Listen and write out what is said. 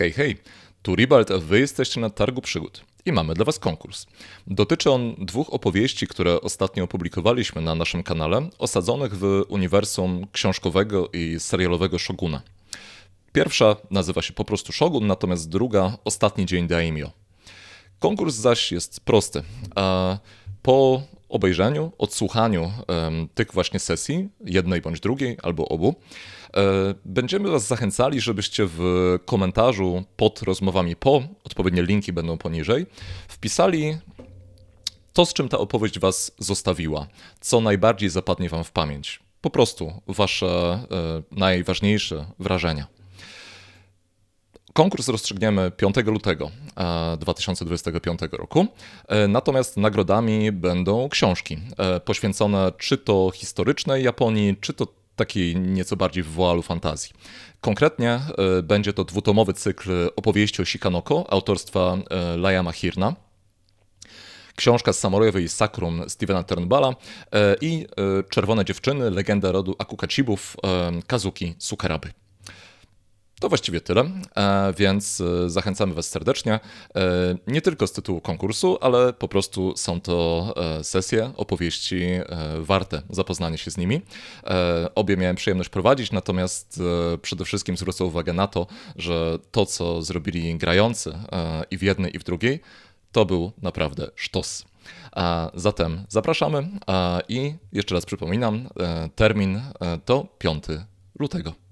Hej, hej, tu Ribald, wy jesteście na Targu Przygód. I mamy dla was konkurs. Dotyczy on dwóch opowieści, które ostatnio opublikowaliśmy na naszym kanale, osadzonych w uniwersum książkowego i serialowego Shoguna. Pierwsza nazywa się po prostu Shogun, natomiast druga Ostatni dzień Daimyo. Konkurs zaś jest prosty. Po obejrzeniu, odsłuchaniu tych właśnie sesji, jednej bądź drugiej, albo obu, e, będziemy Was zachęcali, żebyście w komentarzu pod rozmowami po, odpowiednie linki będą poniżej, wpisali to, z czym ta opowieść Was zostawiła, co najbardziej zapadnie Wam w pamięć. Po prostu Wasze e, najważniejsze wrażenia. Konkurs rozstrzygniemy 5 lutego e, 2025 roku. E, Natomiast nagrodami będą książki e, poświęcone czy to historycznej Japonii, czy to takiej nieco bardziej w woalu fantazji. Konkretnie e, będzie to dwutomowy cykl opowieści o Shikanoko autorstwa e, Layama Hirna książka z samurajowej Sakrum Stevena Turnballa e, i e, Czerwone dziewczyny, legenda rodu Akukachibów e, Kazuki Sukaraby. To właściwie tyle, e, więc e, zachęcamy Was serdecznie. E, Nie tylko z tytułu konkursu, ale po prostu są to sesje, opowieści warte zapoznania się z nimi. Obie miałem przyjemność prowadzić, natomiast przede wszystkim zwrócę uwagę na to, że to, co zrobili grający i w jednej, i w drugiej, to był naprawdę sztos. Zatem zapraszamy i jeszcze raz przypominam, termin to 5 lutego.